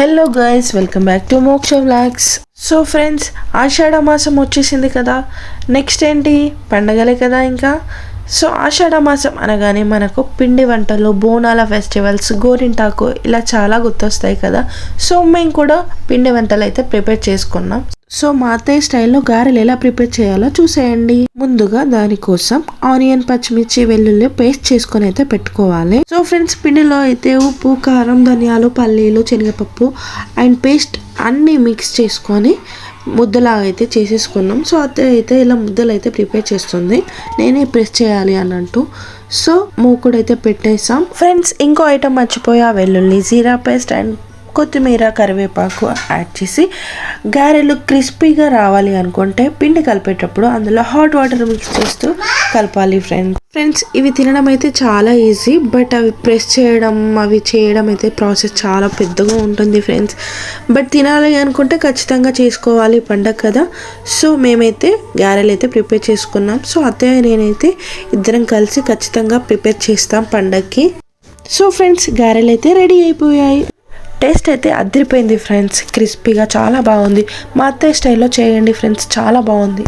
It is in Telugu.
Hello guys welcome back to Moksha vlogs so friends Ashadha మాసం వచ్చేసింది కదా. నెక్స్ట్ ఏంటి? పండగలే కదా ఇంకా. సో ఆషాఢ మాసం అనగానే మనకు పిండి వంటలు బోనాల ఫెస్టివల్స్ గోరింటాకు ఇలా చాలా గుర్తొస్తాయి కదా. సో మేము కూడా పిండి వంటలు అయితే ప్రిపేర్ చేసుకున్నాం. సో మా అత్తయ్య స్టైల్లో గారెలు ఎలా ప్రిపేర్ చేయాలో చూసేయండి. ముందుగా దానికోసం ఆనియన్ పచ్చిమిర్చి వెల్లుల్లి పేస్ట్ చేసుకొని అయితే పెట్టుకోవాలి. సో ఫ్రెండ్స్ పిండిలో అయితే ఉప్పు కారం ధనియాలు పల్లీలు శనగపప్పు అండ్ పేస్ట్ అన్నీ మిక్స్ చేసుకొని ముద్దలాగా అయితే చేసేసుకున్నాం. సో అత్తయ్య అయితే ఇలా ముద్దలు అయితే ప్రిపేర్ చేస్తుంది. నేనే ప్రెస్ చేయాలి అన్నట్టు సో మూకుడు అయితే పెట్టేసాం. ఫ్రెండ్స్ ఇంకో ఐటమ్ మర్చిపోయా వెల్లుల్లి జీరా పేస్ట్ అండ్ కొత్తిమీర కరివేపాకు యాడ్ చేసి గారెలు క్రిస్పీగా రావాలి అనుకుంటే పిండి కలిపేటప్పుడు అందులో హాట్ వాటర్ మిక్స్ చేస్తూ కలపాలి ఫ్రెండ్స్ ఫ్రెండ్స్ ఇవి తినడం అయితే చాలా ఈజీ బట్ అవి ప్రెస్ చేయడం అవి చేయడం అయితే ప్రాసెస్ చాలా పెద్దగా ఉంటుంది ఫ్రెండ్స్ బట్ తినాలి అనుకుంటే ఖచ్చితంగా చేసుకోవాలి పండగ కదా. సో మేమైతే గారెలు అయితే ప్రిపేర్ చేసుకున్నాం. సో అత్తయ్య నేనైతే ఇద్దరం కలిసి ఖచ్చితంగా ప్రిపేర్ చేస్తాం పండగకి సో ఫ్రెండ్స్ గారెలు అయితే రెడీ అయిపోయాయి. టేస్ట్ అయితే అదిరిపోయింది ఫ్రెండ్స్. క్రిస్పీగా చాలా బాగుంది. మా అత్తయ్య స్టైల్లో చేయండి ఫ్రెండ్స్. చాలా బాగుంది.